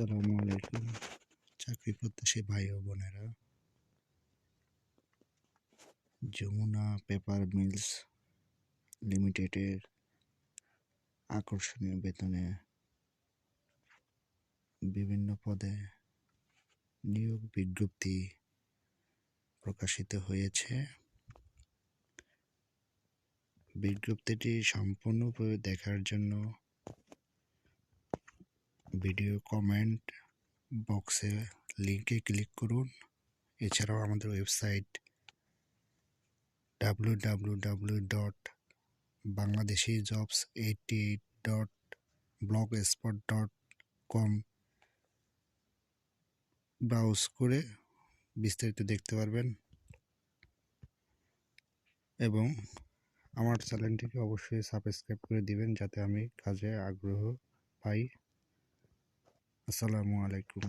আসসালামু আলাইকুম চাকরি প্রত্যাশী ভাই ও বোনেরা। যমুনা পেপার মিলস লিমিটেডের আকর্ষণীয় বেতনে বিভিন্ন পদে নিয়োগ বিজ্ঞপ্তি প্রকাশিত হয়েছে। বিজ্ঞপ্তিটি সম্পূর্ণভাবে দেখার জন্য ভিডিও কমেন্ট বক্সে লিঙ্কে ক্লিক করুন। এছাড়াও আমাদের website W W W dot Bangladeshi jobs eighty eight dot blog spot dot com browse করে বিস্তারিত দেখতে পারবেন। এবং আমার চ্যানেলটিকে অবশ্যই সাবস্ক্রাইব করে দিবেন যাতে আমি কাজে আগ্রহ পাই। আসসালামু আলাইকুম।